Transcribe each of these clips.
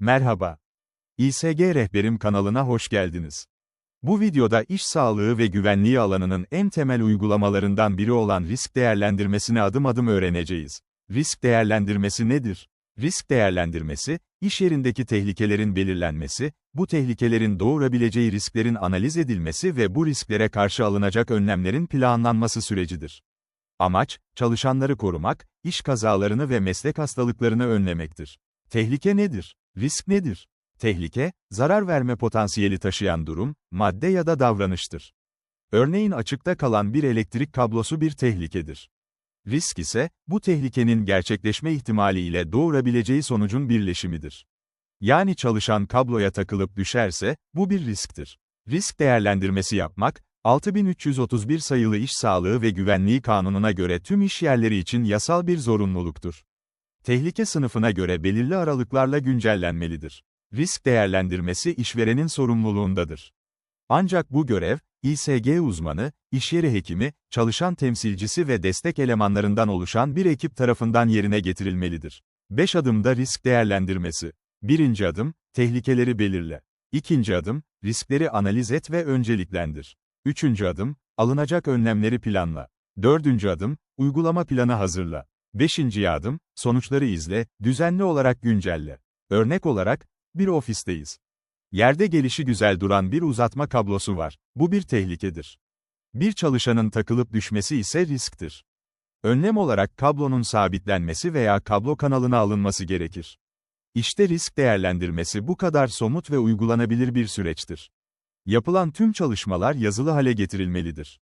Merhaba. İSG Rehberim kanalına hoş geldiniz. Bu videoda iş sağlığı ve güvenliği alanının en temel uygulamalarından biri olan risk değerlendirmesini adım adım öğreneceğiz. Risk değerlendirmesi nedir? Risk değerlendirmesi, iş yerindeki tehlikelerin belirlenmesi, bu tehlikelerin doğurabileceği risklerin analiz edilmesi ve bu risklere karşı alınacak önlemlerin planlanması sürecidir. Amaç, çalışanları korumak, iş kazalarını ve meslek hastalıklarını önlemektir. Tehlike nedir? Risk nedir? Tehlike, zarar verme potansiyeli taşıyan durum, madde ya da davranıştır. Örneğin açıkta kalan bir elektrik kablosu bir tehlikedir. Risk ise, bu tehlikenin gerçekleşme ihtimali ile doğurabileceği sonucun birleşimidir. Yani çalışan kabloya takılıp düşerse, bu bir risktir. Risk değerlendirmesi yapmak, 6331 sayılı İş Sağlığı ve Güvenliği Kanunu'na göre tüm iş yerleri için yasal bir zorunluluktur. Tehlike sınıfına göre belirli aralıklarla güncellenmelidir. Risk değerlendirmesi işverenin sorumluluğundadır. Ancak bu görev, İSG uzmanı, işyeri hekimi, çalışan temsilcisi ve destek elemanlarından oluşan bir ekip tarafından yerine getirilmelidir. 5 adımda risk değerlendirmesi. 1. adım, tehlikeleri belirle. 2. adım, riskleri analiz et ve önceliklendir. 3. adım, alınacak önlemleri planla. 4. adım, uygulama planı hazırla. 5. adım, sonuçları izle, düzenli olarak güncelle. Örnek olarak, bir ofisteyiz. Yerde gelişi güzel duran bir uzatma kablosu var. Bu bir tehlikedir. Bir çalışanın takılıp düşmesi ise risktir. Önlem olarak kablonun sabitlenmesi veya kablo kanalına alınması gerekir. İşte risk değerlendirmesi bu kadar somut ve uygulanabilir bir süreçtir. Yapılan tüm çalışmalar yazılı hale getirilmelidir.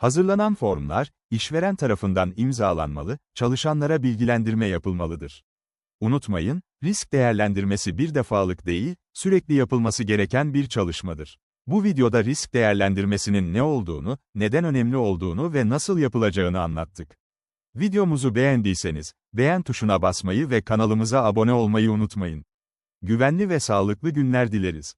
Hazırlanan formlar, işveren tarafından imzalanmalı, çalışanlara bilgilendirme yapılmalıdır. Unutmayın, risk değerlendirmesi bir defalık değil, sürekli yapılması gereken bir çalışmadır. Bu videoda risk değerlendirmesinin ne olduğunu, neden önemli olduğunu ve nasıl yapılacağını anlattık. Videomuzu beğendiyseniz, beğen tuşuna basmayı ve kanalımıza abone olmayı unutmayın. Güvenli ve sağlıklı günler dileriz.